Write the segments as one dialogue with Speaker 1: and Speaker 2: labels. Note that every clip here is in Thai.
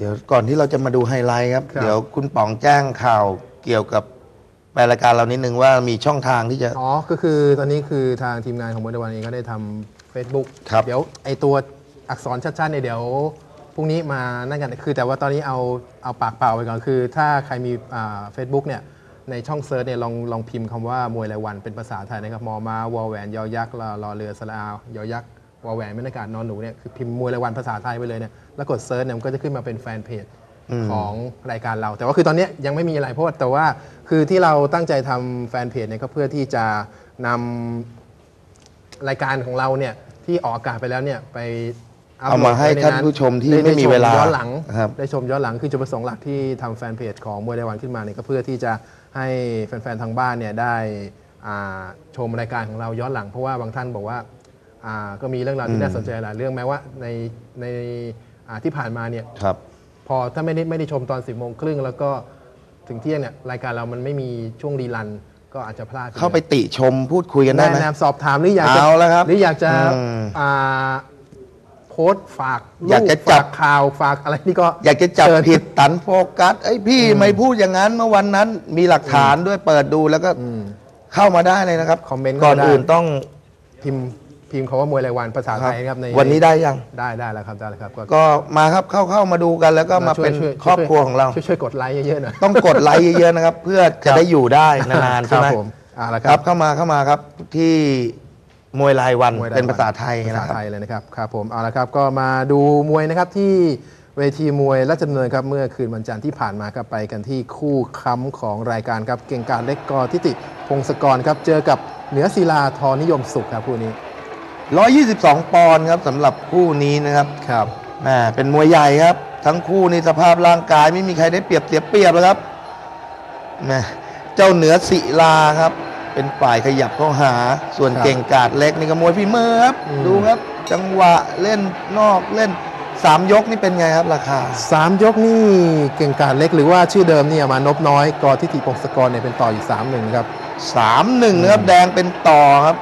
Speaker 1: เดี๋ยวก่อนที่เราจะมาดูไฮไลท์ครับ
Speaker 2: ครับ
Speaker 1: เดี๋ยวคุณป๋องแจ้งข่าวเกี่ยวกับแปลรายการเรานิดนึงว่ามีช่องทางที่จะ
Speaker 2: อ๋อ ก็คือตอนนี้คือทางทีมงานของมวยวันเองก็ได้ทำ Facebook
Speaker 1: ครับ
Speaker 2: เดี๋ยวไอตัวอักษรชัดๆเนี่ยเดี๋ยวพรุ่งนี้มานั่นกัน คือแต่ว่าตอนนี้เอาเอาปากเปล่าไปก่อน คือ ถ้าใครมีอ่าเฟซบุ๊กเนี่ยในช่องเซิร์ชเนี่ยลองลองพิมพ์คำว่ามวยรายวันเป็นภาษาไทยนะครับมอมาวอแหวนยอยักษ์รอรอเรือสระอายอยักษ์ วอแหวนไม่อากาศนอนหนูเนี่ยคือพิมพ์มวยรายวันภาษาไทยไปเลยเนี่ยแล้วกดเซิร์ชเนี่ยมันก็จะขึ้นมาเป็นแฟนเพจของรายการเรา แต่ว่าคือตอนเนี้ยยังไม่มีอะไรเพราะว่าแต่ว่าคือที่เราตั้งใจทำแฟนเพจเนี่ยก็เพื่อที่จะนำรายการของเราเนี่ยที่ออกอากาศไปแล้วเนี่ยไปพ
Speaker 1: เอามาให้
Speaker 2: ไว้
Speaker 1: ท่านผู้ชมที่
Speaker 2: ด้
Speaker 1: ไม่มีเวลา
Speaker 2: ด้ชย้อนหลัง
Speaker 1: ครับ
Speaker 2: ได้ชมย้อนหลังคือจุดประสงค์หลักที่ทำแฟนเพจของมวยรายวันขึ้นมาเนี่ยก็เพื่อที่จะให้แฟนๆทางบ้านเนี่ยได้อ่าชมรายการของเราย้อนหลังเพราะว่าบางท่านบอกว่าอ่า ก็มีเรื่องราวที่น่าสนใจหลายเรื่องแม้ว่าในในอ่าที่ผ่านมาเนี่ย
Speaker 1: ครับ
Speaker 2: พอถ้าไม่ได้ไม่ได้ชมตอน10บโมงครึ่งแล้วก็ถึงเที่ยงเนี่ยรายการเรามันไม่มีช่วงรีลันก็อาจจะพลาด
Speaker 1: เข้าไปติชมพูดคุยกันได้
Speaker 2: ได้
Speaker 1: ไหม
Speaker 2: นะสอบถามหรืออยากจะ
Speaker 1: เอาแล้วครับ
Speaker 2: หรืออยากจะ
Speaker 1: อืม
Speaker 2: อ่าโพสต์ฝากรูป
Speaker 1: อยากจะจับ
Speaker 2: ฝข่าวฝากอะไรนี่ก็
Speaker 1: อยากจะจับ
Speaker 2: เชิญ
Speaker 1: ผิดตันโฟกัสไอ้ยพี่ไม่พูดอย่างนั้นเมื่อวันนั้นมีหลักฐานด้วยเปิดดูแล้วก็
Speaker 2: อืม
Speaker 1: เข้ามาได้เลยนะครับ
Speaker 2: คอมเมนต์
Speaker 1: ก่อน
Speaker 2: เข้ามาได้
Speaker 1: อื่นต้อง
Speaker 2: พิมพ์ พิมพ์คำว่ามวยรายวันภาษาไทยนะครับใน
Speaker 1: วันนี้ได้ยัง
Speaker 2: ได้ได้แล้วครับได้แล้วครับก็
Speaker 1: ก็มาครับเข้าเข้ามาดูกันแล้วก็มา
Speaker 2: ช่วย
Speaker 1: เป็น
Speaker 2: ช่วย
Speaker 1: ครอบครัวของเรา
Speaker 2: ช่วยช่วยกดไลค์เยอะๆหน่อย
Speaker 1: ต้องกดไลค์เยอะๆนะครับ เพื่อจะได้อยู่ได้นานๆ
Speaker 2: ค
Speaker 1: ใช่
Speaker 2: รับ
Speaker 1: ไหม
Speaker 2: ผมอ่าแล้วค
Speaker 1: ค
Speaker 2: รั
Speaker 1: รับบเข้ามาเข้ามาครับที่มวยรายวัน
Speaker 2: มวยรย
Speaker 1: เป็นภาษาไทย
Speaker 2: ภา
Speaker 1: นะ
Speaker 2: ษา
Speaker 1: ครับ
Speaker 2: ไทยเลยนะครับครับผมเอาละครับก็มาดูมวยนะครับที่เวทีมวยราชดำเนินครับเมื่อคืนวันจันทร์ที่ผ่านมาครับไปกันที่คู่ค้ำของรายการครับเก่งการเล็กกอทิติพงศกรครับเจอกับเหนือศิลาทอนิยมสุขครับคู่นี้
Speaker 1: 122 ปอนด์ครับสำหรับคู่นี้นะครับ
Speaker 2: ครับ
Speaker 1: แหมเป็นมวยใหญ่ครับ ทั้งคู่นี่สภาพร่างกายไม่มีใครได้เปรียบเสียเปรียบเลยครับแหมเจ้าเหนือศิลาครับ เป็นฝ่ายขยับเข้าหา ส่วน
Speaker 2: ครับ
Speaker 1: เก่งกาดเล็กนี่ก็มวยฝีมือครับ
Speaker 2: อืม
Speaker 1: ดูครับ จังหวะเล่นนอกเล่นสามยกนี่เป็นไงครับราคา
Speaker 2: สามยกนี่เก่งการเล็กหรือว่าชื่อเดิมเนี่ยมานพน้อยกอทิติพงศกรเนี่ยเป็นต่ออยู่สามหนึ่งครับ
Speaker 1: สามหนึ่งนะครับแดงเป็นต่อครับ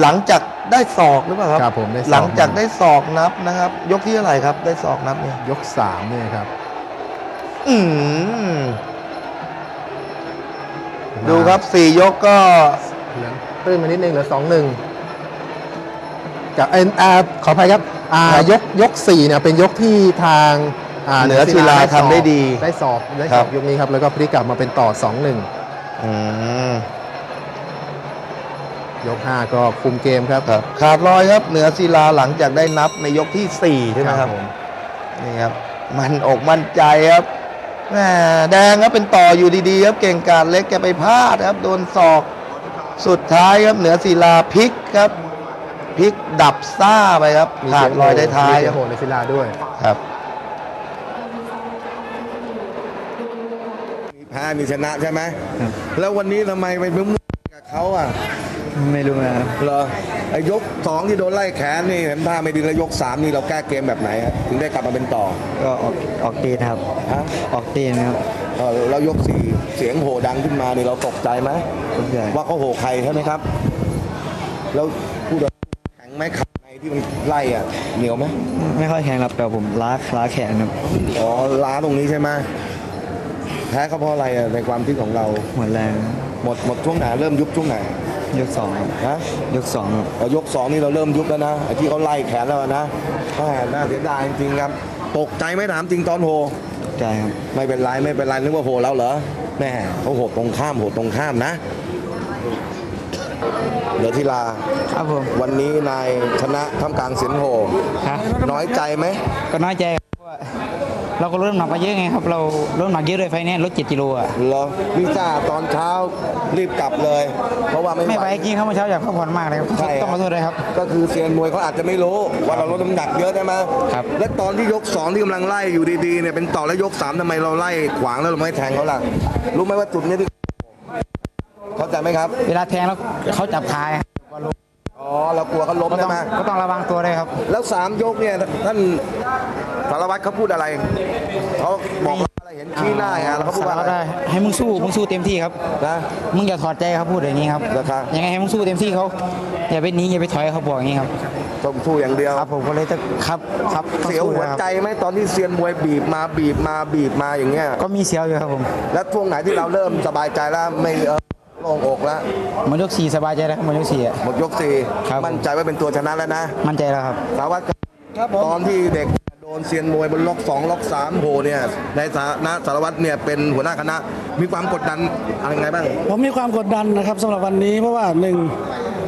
Speaker 1: หลังจากได้ศอกหรือเปล่าครับ
Speaker 2: ครับผมได้ศอก
Speaker 1: หลังจากได้ศอกนับนะครับ ยกที่เท่าไหร่ครับ ได้ศอกนับเนี่ย
Speaker 2: ยกสามเนี่ยครับ
Speaker 1: อืมดูครับสี่ยกก็
Speaker 2: เหลือตื้นมานิดนึงเหลือสองหนึ่งกับเอ็นอาขออภัยครับอ่ายกยกสี่เนี่ยเป็นยกที่ทางา
Speaker 1: เหนือศิลา
Speaker 2: ศอก
Speaker 1: ทำได้ดี
Speaker 2: ได้สอบได้
Speaker 1: ค
Speaker 2: ส
Speaker 1: รั
Speaker 2: อบบยกนี้ครับ แล้วก็พลิกกลับมาเป็นต่อสองหนึ่ง
Speaker 1: อืม
Speaker 2: ยกห้าก็คุมเกมครับ
Speaker 1: ครับขาดลอยครับเหนือศิลาหลังจากได้นับในยกที่สี่ใช่ไหมครับ
Speaker 2: ผม
Speaker 1: นี่ครับ มันอกมั่นใจครับแหมแดงครับเป็นต่ออยู่ดีๆครับเก่งกาดเล็กแกไปพลาดครับ โดนศอกสุดท้ายครับเหนือศิลาพลิกครับพลิกดับซ่าไปครับ
Speaker 2: มี
Speaker 1: ขา
Speaker 2: เสี
Speaker 1: ด
Speaker 2: ง
Speaker 1: ลอยได้ท้าย
Speaker 2: มีเสี
Speaker 1: ค
Speaker 2: ย
Speaker 1: รั
Speaker 2: ง
Speaker 1: บ
Speaker 2: โหในศิลาด้วย
Speaker 1: ครับ
Speaker 3: มีแพ้มีชนะใช่ไหมแล้ววันนี้ทำไมไปมุ่งกับเขาอะ
Speaker 4: ไม่รู้นะครับ
Speaker 3: เหรอไอ้ยกสองที่โดนไล่แขนนี่เห็นท่าไม่ดีแล้วยกสามนี่เราแก้เกมแบบไหนอะถึงได้กลับมาเป็นต่อ
Speaker 4: ก็ออกออกตีนครับ
Speaker 3: ฮะ
Speaker 4: ออกตีนครับ
Speaker 3: เออแล้วยกสี่เสียงโห่ดังขึ้นมานี่เราตกใจไหม
Speaker 4: ตกใจ
Speaker 3: ว่าเขาโห่ใครใช่ไหมครับ แล้วผู้ต่อแข็งไหมขาในที่มันไล่อะเหนียวไหม
Speaker 4: ไม่ค่อยแข็งครับแต่ผมล้าล้าแขนครับ
Speaker 3: อ๋อล้าตรงนี้ใช่ไหมแพ้เขาเพราะอะไรอะในความคิดของเรา
Speaker 4: หมดแรง
Speaker 3: หมดหมดช่วงไหนเริ่มยุบช่วงไหน
Speaker 4: ยกสองครับ
Speaker 3: ฮะ
Speaker 4: ยกสองครับ
Speaker 3: พอยกสองนี่เราเริ่มยุบแล้วนะไอ้ที่เขาไล่แขนเราอะนะแม่น่าเสียดายจริงๆครับ ตกใจไหม่ถามจริงตอนโห
Speaker 4: ตกใจครับ
Speaker 3: ไม่เป็นไรไม่เป็นไรนึกว่าโหเราเหรอแม่เขาโหดตรงข้ามโหดตรงข้ามนะเดี๋ยวทีลา
Speaker 4: ครับผม
Speaker 3: วันนี้นายชนะท่ามกลางเสียงโห
Speaker 4: ครับ
Speaker 3: น้อยใจไหม
Speaker 4: ก็น้อยใจครับ เพราะว่าเราก็ลดน้ำหนักมาเยอะไงครับ เราลดน้ำหนักเยอะเลยไฟล์เนี้ยลดเจ็ดกิโลอะ
Speaker 3: เหรอลิซ่าตอนเช้ารีบกลับเลย เพราะว่าไม่
Speaker 4: ไม่
Speaker 3: ไห
Speaker 4: ไห
Speaker 3: ว
Speaker 4: วจริงครับเมื่อเช้าอยากพักผ่อนมากเลยครับ
Speaker 3: ใช่ครับ
Speaker 4: ต้องขอโทษด้วยครับ
Speaker 3: ก็คือเซียนมวยเขาอาจจะไม่รู้ว่าเราลดน้ำหนักเยอะใช่ไหม
Speaker 4: ครับ
Speaker 3: และตอนที่ยกสองที่กำลังไล่อยู่ดีๆเนี่ยเป็นต่อแล้วยกสามทำไมเราไล่ขวางแล้วเราไม่แทงเขาล่ะรู้ไหมว่าจุดเนี้ยที่เข้าใจไหมครับ
Speaker 4: เวลาแทงแล้วเขาจับคาย
Speaker 3: อ๋อเรากลัวเขาล้ม
Speaker 4: ก็ต้
Speaker 3: ใช่
Speaker 4: อง
Speaker 3: ไหม
Speaker 4: ก็ต้องระวังตัวด้วยครับ
Speaker 3: แล้วสามยกเนี่ยท่าน สารวัตรเขาพูดอะไรเขาบอกเราอะไรเห็นชี้หน้าไงแล้วเขาพูดว่า
Speaker 4: สร
Speaker 3: อะไร
Speaker 4: วัตรได้ให้มึงสู้มึงสู้เต็มที่ครับ
Speaker 3: นะ
Speaker 4: มึงอย่าถอดใจครับพูดอย่างนี้ครับ
Speaker 3: เหรอครับ
Speaker 4: ยังไงให้มึงสู้เต็มที่เขาอย่าไปหนีอย่าไปถอยเขาบอกอย่างนี้ครับ
Speaker 3: ต้องสู้อย่างเดียว
Speaker 4: ครับผมก็เลยจะครับครับต้อง
Speaker 3: เสียว
Speaker 4: สู้
Speaker 3: หัว
Speaker 4: นะครับ
Speaker 3: ใจไหมตอนที่เซียนมวยบีบมาบีบมาบีบมาอย่างเงี้ย
Speaker 4: ก็มีเสียวอยู่ครับผม
Speaker 3: แล้วช่วงไหนที่เราเริ่มสบายใจแล้วไม่เออโล่งอกแล้ว
Speaker 4: หมันยกสี่สบายใจแล้วครับหมันยกสี่อะ
Speaker 3: หมดยกสี่
Speaker 4: ครับ
Speaker 3: มั่นใจว่าเป็นตัวชนะแล้วนะ
Speaker 4: มั่นใจแล้วครับ
Speaker 3: สาวัตรครับตอนที่เด็ก โดนเซียนมวยบนล็อกสองล็อกสามโหเนี่ยในฐานะสารวัตรเนี่ยเป็นหัวหน้าคณะ มีความกดดันอะไรไงบ้าง
Speaker 5: ผมมีความกดดันนะครับสำหรับวันนี้เพราะว่าหนึ่ง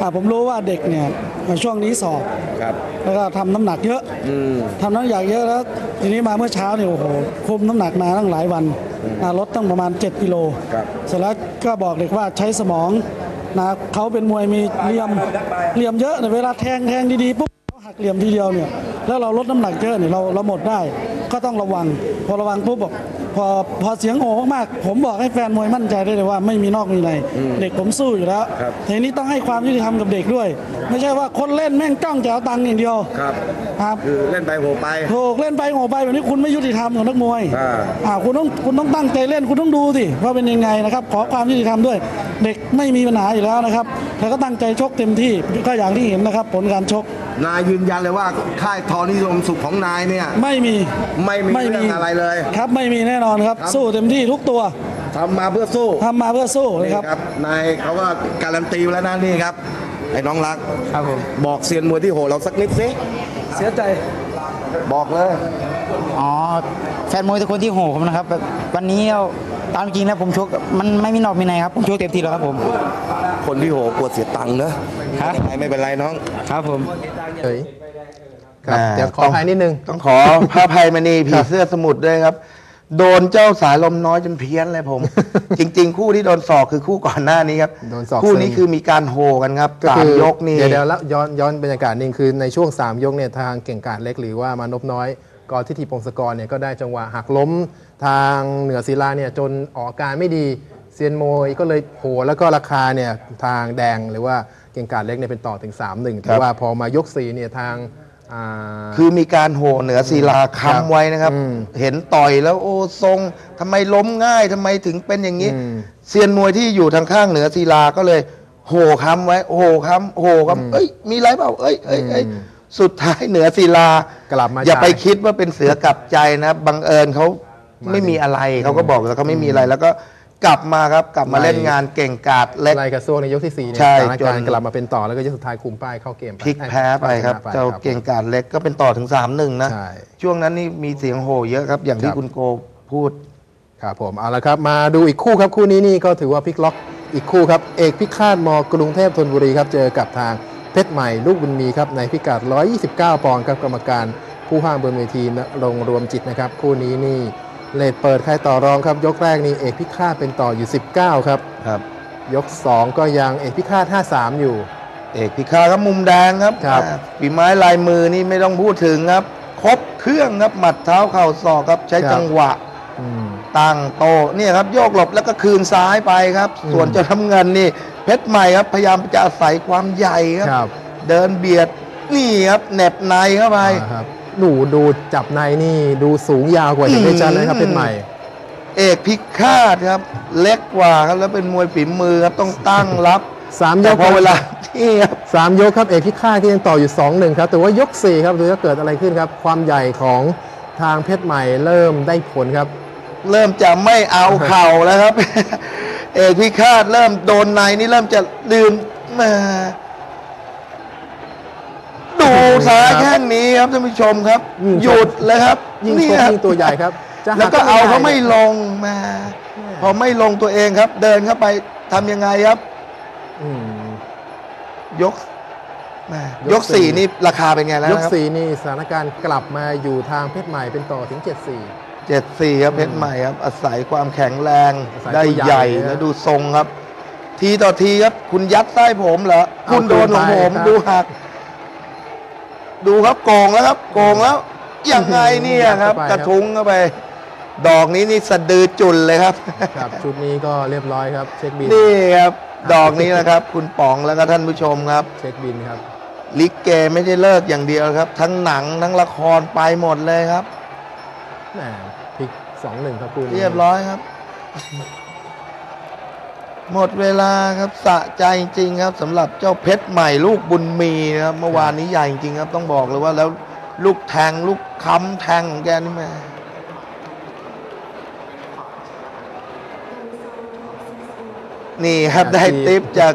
Speaker 5: อ่าผมรู้ว่าเด็กเนี่ยช่วงนี้สอบ
Speaker 3: ครับ
Speaker 5: แล้วก็ทำน้ำหนักเยอะ
Speaker 3: อืม
Speaker 5: ทำน้ำหนักเยอะแล้ว ทีนี้มาเมื่อเช้าเนี่ยโอ้โหคุมน้ำหนักมาตั้งหลายวันอ่าลดตั้งประมาณ 7กิโล
Speaker 3: ครับ
Speaker 5: เสร็จแล้วก็บอกเด็กว่าใช้สมองนะเขาเป็นมวยมีเหลี่ยมเหลี่ยมเยอะเนี่ยเวลาแทงแทงดีๆปุ๊บเขา หักเหลี่ยมทีเดียวเนี่ยแล้วเราลดน้ำหนักเยอะเนี่ยเราเราหมดได้ ก็ต้องระวังพอระวังปุ๊บบอก พอพอเสียงโห่มากๆผมบอกให้แฟนมวยมั่นใจได้เลยว่าไม่มีนอกมีในเด็กผมสู้อยู่แล้ว
Speaker 3: ครับ
Speaker 5: ทีนี้ต้องให้ความยุติธรรมกับเด็กด้วย ไม่ใช่ว่าคนเล่นแม่งจ้องจะเอาตังค์อย่างเดียว
Speaker 3: ครับ
Speaker 5: ครับ
Speaker 3: คือเล่นไปโหไป
Speaker 5: ถูกเล่นไปโง่ไปแบบนี้คุณไม่ยุติธรรมกับนักมวย
Speaker 3: อ่า
Speaker 5: อ่าคุณต้องคุณต้องตั้งใจเล่นคุณต้องดูสิว่าเป็นยังไงนะครับขอความยุติธรรมด้วย เด็กไม่มีปัญหาอยู่แล้วนะครับแล้วก็ตั้งใจชกเต็มที่ก็อย่างที่เห็นนะครับ ผลการชก
Speaker 3: นายยืนยันเลยว่าค่ายทอนิยมสุขของนายเนี่ย
Speaker 5: ไม่มี
Speaker 3: ไม่มีเรื่องอะไรเลย
Speaker 5: ครับไม่มีแน่นอนครับ
Speaker 3: ครับ
Speaker 5: สู้เต็มที่ทุกตัว
Speaker 3: ทำมาเพื่อสู้
Speaker 5: ทำมาเพื่อสู้นะ
Speaker 3: นี่
Speaker 5: ครับ
Speaker 3: ครับนายเขาก็การันตีไว้แล้วนะนี่ครับไอ้น้องรัก
Speaker 4: ครับผม
Speaker 3: บอกเซียนมวยที่โหเราสักนิดสิ
Speaker 5: เสียใจ
Speaker 3: บอกเลย
Speaker 4: อ๋อแฟนมวยทุกคนที่โหผมนะครับแบบวันนี้เอาตามจริงแล้วผมชกมันไม่มีนอกมีในครับผมชกเต็มที่แล้วครับผม
Speaker 3: คนที่โหกลัวเสียตังค์เนอะ
Speaker 4: ครับ
Speaker 3: ไม่เป็นไรน้อง
Speaker 4: ครับผม
Speaker 2: เฉยครับ
Speaker 1: อ่า
Speaker 2: เดี๋ยวขออภัยนิดนึง
Speaker 1: ต้องขอพระภัยมณีผีเสื้อสมุทรด้วยครับ โดนเจ้าสายลมน้อยจนเพี้ยนเลยผม จริง ๆ คู่ที่โดนศอกคือคู่ก่อนหน้านี้ครับ
Speaker 2: โดนศอก
Speaker 1: คู่นี้
Speaker 2: ซึม
Speaker 1: คือมีการโหกันครับ
Speaker 2: ก็
Speaker 1: สา
Speaker 2: คื
Speaker 1: ม
Speaker 2: อย
Speaker 1: กนี่
Speaker 2: เดี๋ยวเดี๋ยวแล้วย้อนย้อนบรรยากาศนิดนึงคือในช่วง 3 ยกเนี่ยทางเก่งกาจเล็กหรือว่ามานพน้อยกอทิติพงศกรเนี่ยก็ได้จังหวะหักล้มทางเหนือศิลาเนี่ยจนออกอาการไม่ดีเซียนมวยก็เลยโหแล้วก็ราคาเนี่ยทางแดงหรือว่าเก่งกาจเล็กเนี่ยเป็นต่อถึง3-1แต่ว่าพอมายก4เนี่ยทางอ่า
Speaker 1: คือมีการโหเหนือศิลา
Speaker 2: ครับ
Speaker 1: ค้ำไว้นะครับ
Speaker 2: อืม
Speaker 1: เห็นต่อยแล้วโอ้ทรงทำไมล้มง่ายทำไมถึงเป็นอย่างนี้
Speaker 2: อืม
Speaker 1: เซียนมวยที่อยู่ทางข้างเหนือศิลาก็เลย โหค้ำไว้ โหค้ำโหค้ำเอ้ย มีไรเปล่าเอ้ยเอ้ยเอ้ย
Speaker 2: อืม
Speaker 1: สุดท้ายเหนือศิลาก
Speaker 2: ลับมา
Speaker 1: อย่าไป
Speaker 2: จ่าย
Speaker 1: คิดว่าเป็นเสือกลับใจนะบังเอิญเขาไม่มีอะไรเขาก็บอกแล้วเขาไม่มีอะไรแล้วก็ กลับมาครับกลับมา
Speaker 2: ไล่
Speaker 1: เล่นงานเก่งกาดเล็ก
Speaker 2: ไล่กระซวกในยกที่4เนี่ย
Speaker 1: ใช่
Speaker 2: สถานการ
Speaker 1: จ
Speaker 2: ณ์
Speaker 1: น
Speaker 2: กลับมาเป็นต่อแล้วก็ยกสุดท้ายคุมป้ายเข้าเกม
Speaker 1: พลิกแพ้ไปครับ
Speaker 2: ชนะ
Speaker 1: เจ้าเก่งกาดเล็กก็เป็นต่อถึง 3 1 นะ
Speaker 2: ใช่
Speaker 1: ช่วงนั้นนี่มีเสียงโห่เยอะครับ อย่างที่
Speaker 2: ครับ
Speaker 1: คุณโกพูด
Speaker 2: ครับผมเอาละครับมาดูอีกคู่ครับคู่นี้นี่ก็ถือว่าพลิกล็อกอีกคู่ครับเอกพิฆาตมกรุงเทพธนบุรีครับเจอกับทางเพชรใหม่ลูกบุญมีครับในพิกัด 129 ปอนด์ครับกรรมการผู้ห้ามบนเวทีณลงรวมจิตนะครับคู่นี้นี่ เลดเปิดใครต่อรองครับ ยกแรกนี่เอกพิฆาตเป็นต่ออยู่ 19 ครับ
Speaker 1: ครับ
Speaker 2: ยก 2 ก็ยังเอกพิฆาต 53 อยู่
Speaker 1: เอกพิฆาตครับมุมแดงครับ
Speaker 2: ครับ
Speaker 1: อ่าฝีไม้ลายมือนี่ไม่ต้องพูดถึงครับ ครบเครื่องครับหมัดเท้าเข่าศอกครับใช้จังหวะ
Speaker 2: อืม
Speaker 1: ตั้งโตะเนี่ยครับโยกหลบแล้วก็คืนซ้ายไปครับ
Speaker 2: อืม
Speaker 1: ส่วนเจ้าทำเงินนี่ เพชรใหม่ครับ พยายามจะอาศัยความใหญ่ครับ
Speaker 2: ครับ
Speaker 1: เดินเบียดนี่ครับเหน็บในเข้าไป
Speaker 2: อ่าครับ หนูดูจับในนี่ดูสูงยาวกว่าเห็นได้ชัดเลยครับเพชรใหม่
Speaker 1: เอกพิฆาตครับ เล็กกว่าครับแล้วเป็นมวยฝีมือครับต้องตั้งรับ
Speaker 2: สามย
Speaker 1: แต่
Speaker 2: ก
Speaker 1: พอเวลาที่ครับ
Speaker 2: สามยกครับเอกพิฆาตที่ยังต่ออยู่2-1ครับแต่ว่ายก4ครับดูว่าเกิดอะไรขึ้นครับ ความใหญ่ของทางเพชรใหม่เริ่มได้ผลครับ
Speaker 1: เริ่มจะไม่เอาเข่าแล้วครับ เอกพิฆาตเริ่มโดนในนี่เริ่มจะลืมมา ดูซ้ายแข้งนี้ครับท่านผู้ชมครับ
Speaker 2: ยิ่งชก
Speaker 1: หยุดเลยครับ
Speaker 2: ยิ่งช
Speaker 1: เนี่
Speaker 2: ก
Speaker 1: ย
Speaker 2: ยิ่งตัวใหญ่ครับจะ
Speaker 1: แล้ว
Speaker 2: หั
Speaker 1: ก็เอาเขา
Speaker 2: ด้
Speaker 1: ไม่ลงมาพอไม่ลงตัวเองครับ เดินเข้าไปทำยังไงครับ
Speaker 2: อืม
Speaker 1: ยกแม่
Speaker 2: ย
Speaker 1: ย
Speaker 2: ก
Speaker 1: ก
Speaker 2: สี่
Speaker 1: สี่นี่ราคาเป็นไงแล้ว
Speaker 2: ยก
Speaker 1: นะครับ
Speaker 2: 4นี่สถานการณ์กลับมาอยู่ทางเพชรใหม่เป็นต่อถึง7-4
Speaker 1: เจ็ดสี่ครับเพชรใหม่ครับ อาศัยความแข็งแรง
Speaker 2: อาศัย
Speaker 1: ได้
Speaker 2: ตัวใหญ่
Speaker 1: ใหญ่
Speaker 2: นะ
Speaker 1: แล้วดูทรงครับ ทีต่อทีครับ คุณยัดไส้ผมเหรอ
Speaker 2: เอา
Speaker 1: คุณโดนของผม
Speaker 2: คืนไปครับ
Speaker 1: ดูหัก ดูครับโกงแล้วครับโกงแล้วยังไงเนี่ยครับ
Speaker 2: เข้าไปครับ
Speaker 1: กระทุ้งเข้าไป ดอกนี้นี่สะดือจุนเลยครับ
Speaker 2: ครับชุดนี้ก็เรียบร้อยครับ เช็คบิน
Speaker 1: นี่ครับ ดอกนี้นะครับ คุณป๋องแล้วก็ท่านผู้ชมครับ
Speaker 2: เช็คบินครับ
Speaker 1: ลิเกไม่ได้เลิกอย่างเดียวครับ ทั้งหนังทั้งละครไปหมดเลยครับ
Speaker 2: แหมพลิกสองหนึ่งครับคุณ
Speaker 1: เรียบร้อยครับ หมดเวลาครับสะใจจริงๆครับสำหรับเจ้าเพชรใหม่ลูกบุญมีนะครับเมื่อวานนี้ใหญ่จริงๆครับ ต้องบอกเลยว่าแล้วลูกแทงลูกค้ำแทงของแกนี่แม่นี่ครับได้ติปจาก